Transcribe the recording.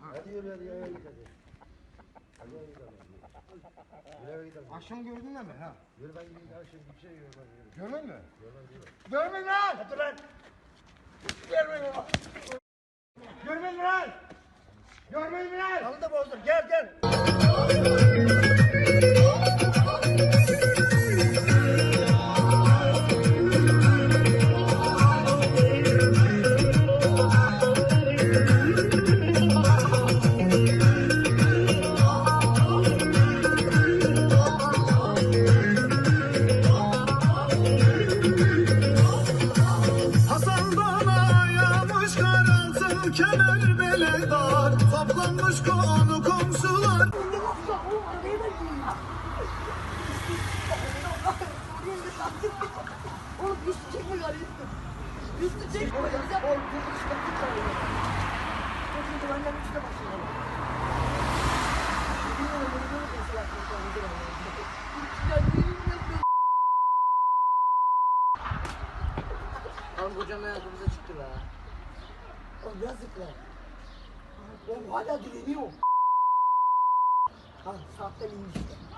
Ha. Gidelim. Hadi eve gidelim. Yürü eve gidelim. Akşam gördün ha? Şey görmem yürü. Görmedin mi? Görmedin lan! Hadi lan. Görmedin lan! Görmedin lan! Görmedin lan! Halı da bozdur gel gel. Kemer bele dar Toplanmış konu komşular Oğlum üstü gari üstü. Üstü çekme. Oğlum bu bir tane. Çok iyi hayatımıza çıktı be. Oğlum yazık lan. Oğlum hala direniyor. Ha sahte işte.